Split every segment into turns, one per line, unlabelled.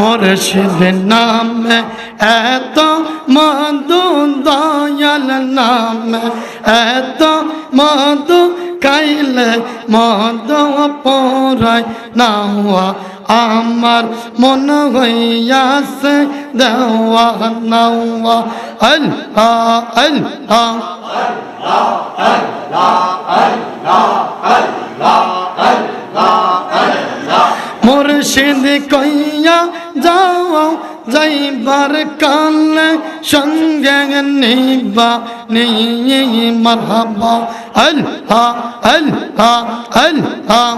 মুর্শিদ নামে, এত মধু দয়াল নামে, এত মধু খাইলে মধু পরায় নাওয়া, আমার মন হইয়াছে দেওয়া নাওয়া। আল্লাহ আল্লাহ। মুর্শিদ কইয়া যাও যাইবার কাল সঙ্গে নিবা নিয়ে মারহাবা। আল্লাহ আল্লাহ আল্লাহ।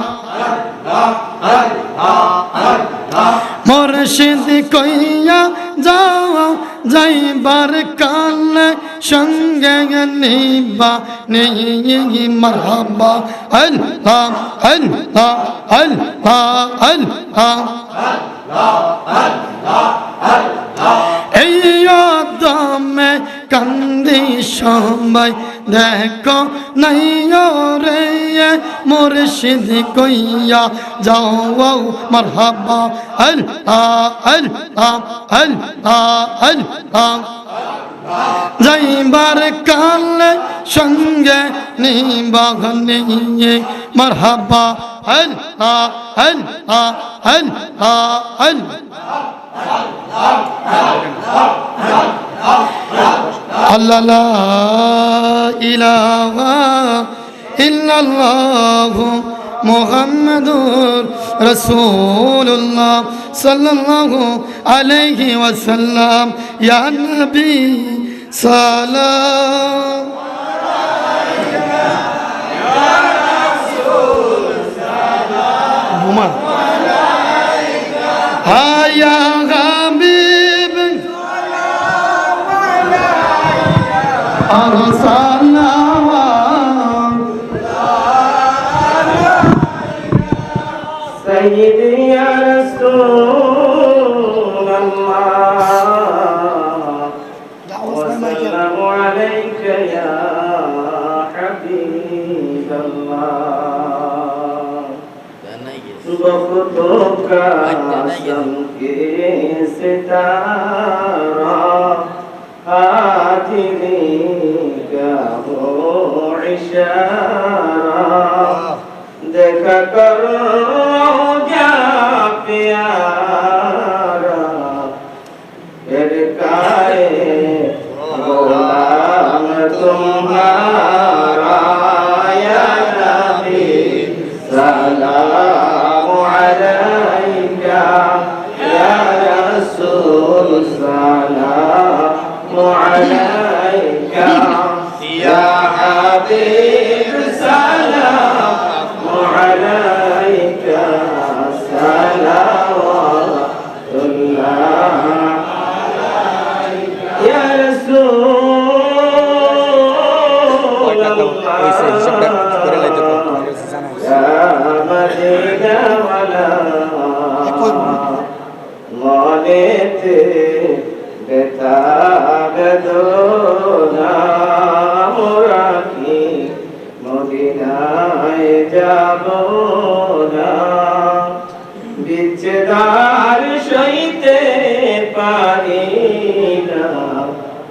মুর্শিদ কইয়া যাও যাইবার কাল সঙ্গে নিবা নেই মারহাবা। আল্লাহ আল্লাহ আল্লাহ আল্লাহ এই দমে কান্দি সবাই দেখো নাই রে মুর্শিদ কইয়া যাও মারহাবা আল্লাহ আল্লাহ আল্লাহ আল্লাহ যাইবার কালে সঙ্গে নিবাহ নিয়ে মারহাবা আল্লাহ আল্লাহ আল্লাহ আল্লাহ আল্লাহ লা ইলাহা ইল্লাল্লাহ মুহাম্মাদুর রাসূলুল্লাহ সাল্লাল্লাহু আলাইহি ওয়াসাল্লাম। ইয়া নবী সালাম।
वक्त का के सितारा हाजिरी का हो इशारा देखा करो जा प्यारा फिर काए तुम्हारा या সালাম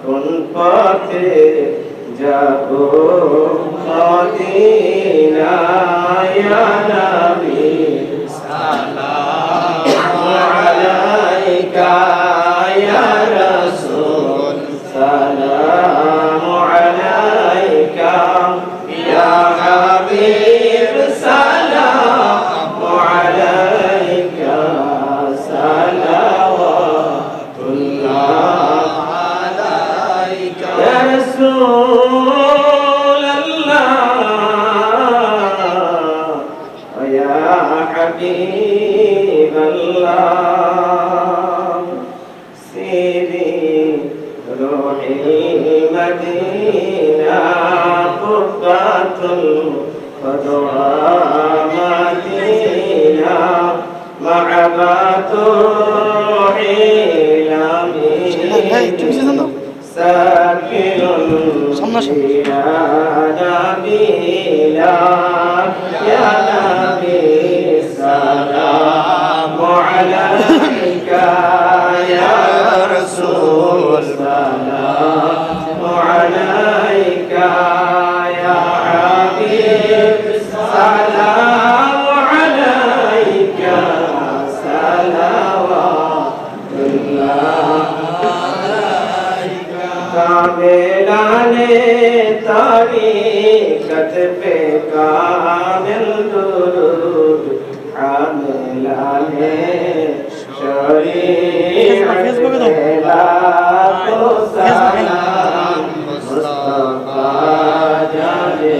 কোন পথে যাব? মদিনায় নবী সালাম। رسول الله يا حبيب الله سيري روحي المدينة قرة القدوى مدينة معبات روحي অন্য সময় आमिलाने तारीकत पे कामिल दुरूद आमिलाने शरीयत पे लाखों सलाम मुस्तफा जाने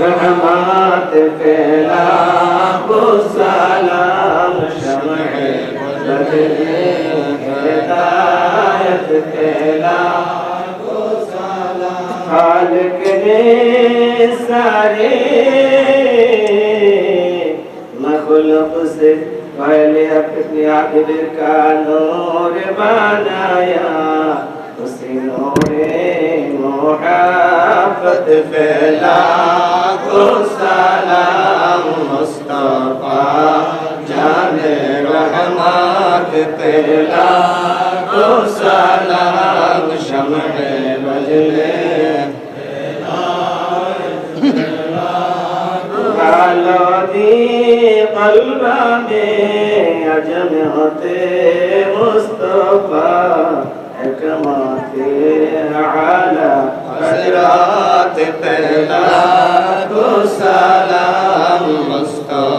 रहमत पे लाखों सलाम शमए बदले हिदायत पे खालिक ने सारे मखलूक से पहले अपने आखिर का नूर बनाया उसी नूरे मोहब्बत फैला को सलाम मुस्तफा जाने रहमत फैला को सलाम शमए बजले الذي قلب بأجمعة مصطفى حكمة على صراط الله السلام مصطفى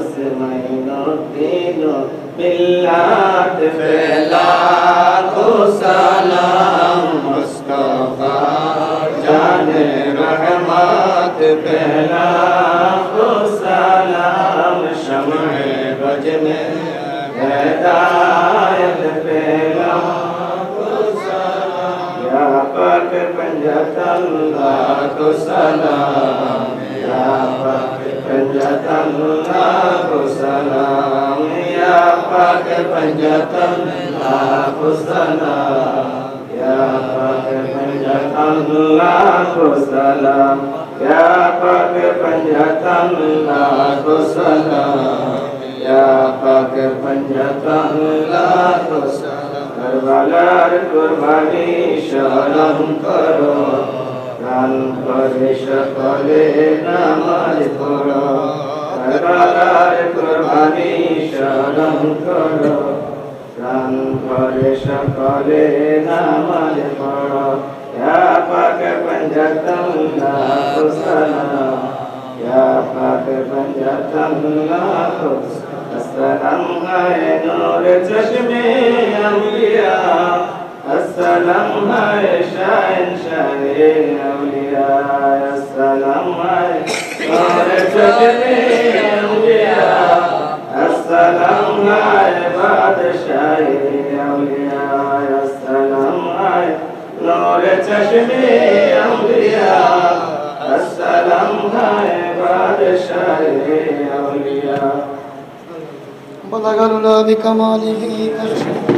महीनों तीनों मिल्लात पे लाखों सलाम मुस्तफ़ा, जाने रहमत पे लाखों सलाम शम्मे बजने, हिदायत पे लाखों सलाम या पाक पंजत को सलाम पंजतनाभु सनाम या पाक पंजतनाभु सनाम या पाक पंजतनाभु सनाम या पाक पंजतनाभु सनाम या पाक पंजतनाभु सनाम करबलार कुर्बानी शरण करो দান করে সকলে নামাজ পড়ো সরকার কুরবানি শরণ করো। দান করে সকলে নামাজ পড়ো, ইয়া পাক পঞ্জাতম না হুসানা ইয়া পাক পঞ্জাতম না হুসানা সলাম। হয় নূর চশমে আমলিয়া سلام ہے شاہ شاہ اولیاء سلام ہے نور چشمے اولیاء السلام ہے بادشاہ اولیاء السلام ہے نور چشمے اولیاء السلام ہے بادشاہ اولیاء
بلغ لنا بكماله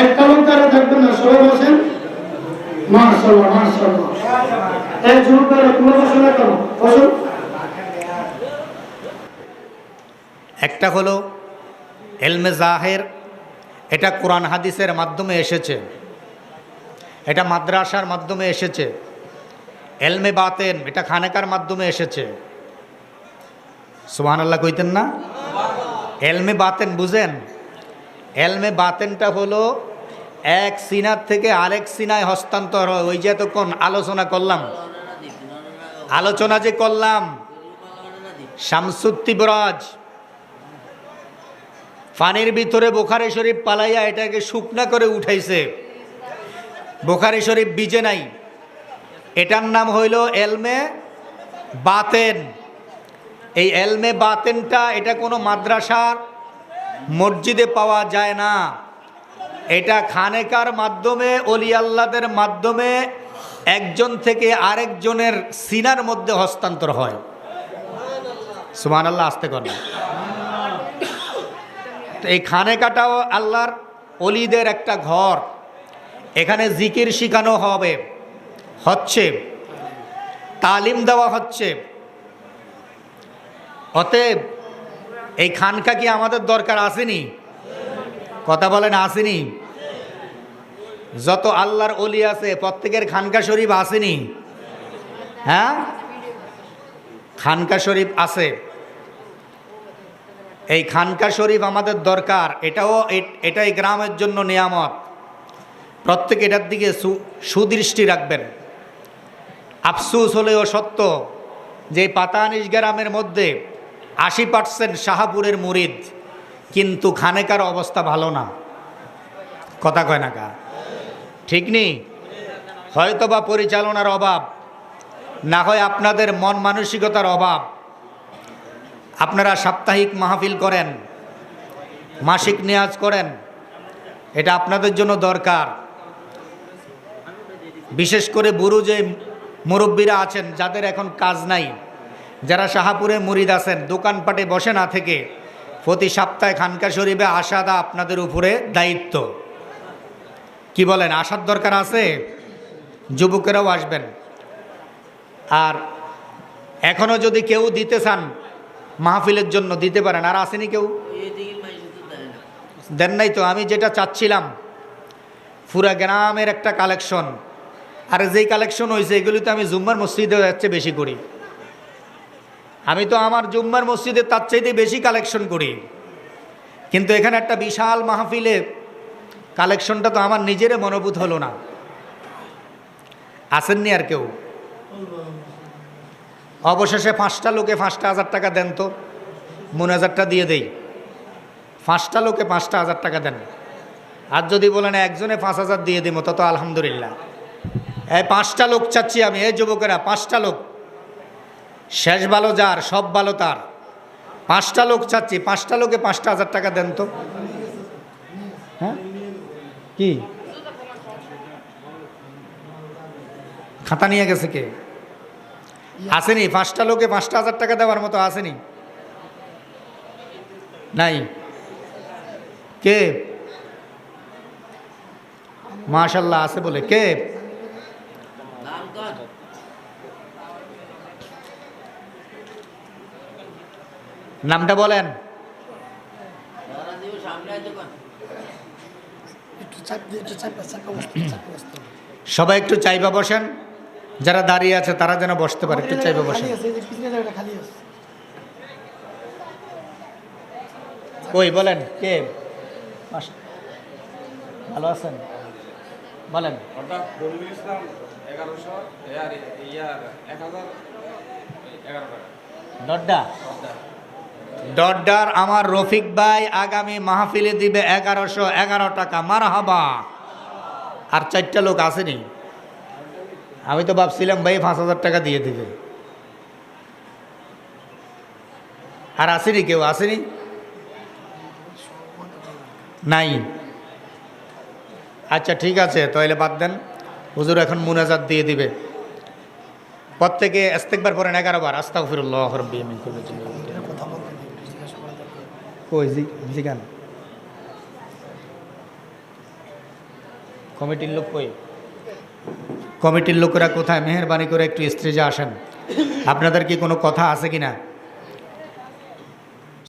একটা লোক দাঁড়িয়ে থাকবেন না সবাই বসেন। মাশাআল্লাহ মাশাআল্লাহ। এই কেন বসো
একটা হলো এলমে জাহের এটা কোরআন হাদিসের মাধ্যমে এসেছে। এটা মাদ্রাসার মাধ্যমে এসেছে। এলমে বাতেন এটা খানেকার মাধ্যমে এসেছে। সুবহান আল্লাহ কইতেন না? এলমে বাতেন বুঝেন? এলমে বাতেনটা হলো এক সিনার থেকে আরেক সিনায় হস্তান্তর হয়। ওই যে এতক্ষণ আলোচনা করলাম। আলোচনা যে করলাম শামসুত্তি বরাজ ফানির ভিতরে বোখারে শরীফ পালাইয়া এটাকে শুকনা করে উঠাইছে। বোখারে শরীফ বিজে নাই। এটার নাম হইল এলমে বাতেন। এই এলমে বাতেনটা এটা কোনো মাদ্রাসার মসজিদে পাওয়া যায় না। এটা খানেকার মাধ্যমে অলি আল্লাদের মাধ্যমে একজন থেকে আরেকজনের সিনার মধ্যে হস্তান্তর হয়। সুমান আল্লাহ আসতে করেন। তো এই খানেকাটাও আল্লাহর অলিদের একটা ঘর। এখানে জিকির শিখানো হবে। হচ্ছে, তালিম দেওয়া হচ্ছে। অতএব এই খানকা কি আমাদের দরকার? আসেনি। কথা বলেন, আসেনি। যত আল্লাহর অলি আছে, প্রত্যেকের খানকা শরীফ আসেনি। হ্যাঁ? খানকা শরীফ আছে। এই খানকা শরীফ আমাদের দরকার। এটাও এটাই গ্রামের জন্য নিয়ামত। প্রত্যেক এটার দিকে সুদৃষ্টি রাখবেন। আফসুস হলেও সত্য যে পাতানিস গ্রামের মধ্যে আশি পার্সেন্ট শাহাপুরের মুরিদ, কিন্তু খানেকার অবস্থা ভালো না। কথা কয় না কা? ঠিক নেই? হয়তো বা পরিচালনার অভাব, না হয় আপনাদের মন মানসিকতার অভাব। আপনারা সাপ্তাহিক মাহফিল করেন, মাসিক নেয়াজ করেন, এটা আপনাদের জন্য দরকার। বিশেষ করে বুড়ো যে মুরব্বীরা আছেন, যাদের এখন কাজ নাই। যারা শাহাপুরে মুরিদ আছেন, দোকানপাটে বসে না থেকে প্রতি সপ্তাহে খানকা শরীফে আসাদা আপনাদের উপরে দায়িত্ব। কি বলেন, আসার দরকার আছে? যুবকেরাও আসবেন। আর এখনও যদি কেউ দিতে চান, মাহফিলের জন্য দিতে পারেন। আর আসেনি কেউ? দেন নাই তো, আমি যেটা চাচ্ছিলাম, পুরা গ্রামের একটা কালেকশন। আর যেই কালেকশন হয়েছে এগুলি তো আমি জুম্মার মসজিদে যাচ্ছে বেশি করি। আমি তো আমার জুম্মার মসজিদে তার চাইতে বেশি কালেকশন করি। কিন্তু এখানে একটা বিশাল মাহফিলে কালেকশনটা তো আমার নিজেরে মনোভূত হলো না। আসেননি আর কেউ? অবশেষে পাঁচটা লোকে পাঁচটা হাজার টাকা দেন তো। মন হাজারটা দিয়ে দেই। পাঁচটা লোকে পাঁচটা হাজার টাকা দেন। আর যদি বলেন একজনে পাঁচ হাজার দিয়ে দিব তত আলহামদুলিল্লাহ। এই পাঁচটা লোক চাচ্ছি আমি, এই যুবকেরা, পাঁচটা লোক। শেষ ভালো যার, সব ভালো তার। পাঁচটা লোক চাচ্ছি, পাঁচটা লোকে পাঁচটা হাজার টাকা দেন তো। হ্যাঁ? কি? খাতা নিয়ে গেছে কে? আসেনি, পাঁচটা লোকে পাঁচটা হাজার টাকা দেওয়ার মতো আসেনি। নাই। কে? মাশাল্লাহ, আছে বলে। কে? নামটা বলেন। সবাই একটু চাইবা বসেন। যারা দাঁড়িয়ে আছে তারা যেন বসতে পারে একটু চাইবা বসেন। কই বলেন কে? ভালো আছেন? বলেন। ডড্ডা ডড্ডার আমার রফিক ভাই আগামী মাহফিলে দিবে এগারোশো এগারো টাকা। মার হাবা আর চারটা লোক আসেনি। আমি তো ভাবছিলাম ভাই পাঁচ হাজার টাকা দিয়ে দিবে। আর আসেনি কেউ? আসেনি? নাই। আচ্ছা ঠিক আছে, তাহলে বাদ দেন। হুজুর এখন মুনাজাত দিয়ে দিবে। প্রত্যেকে ইস্তেকবার পড়েন এগারো বার। মিন কুল্লি জিনিস
কথা বলতে নেই, একটু জিজ্ঞাসা করা দরকার।
কই জিগান কমিটির লোক কই? কমিটির লোকেরা কোথায়? মেহরবানি করে একটু স্ত্রী যে আসেন। আপনাদের কি কোনো কথা আছে কি না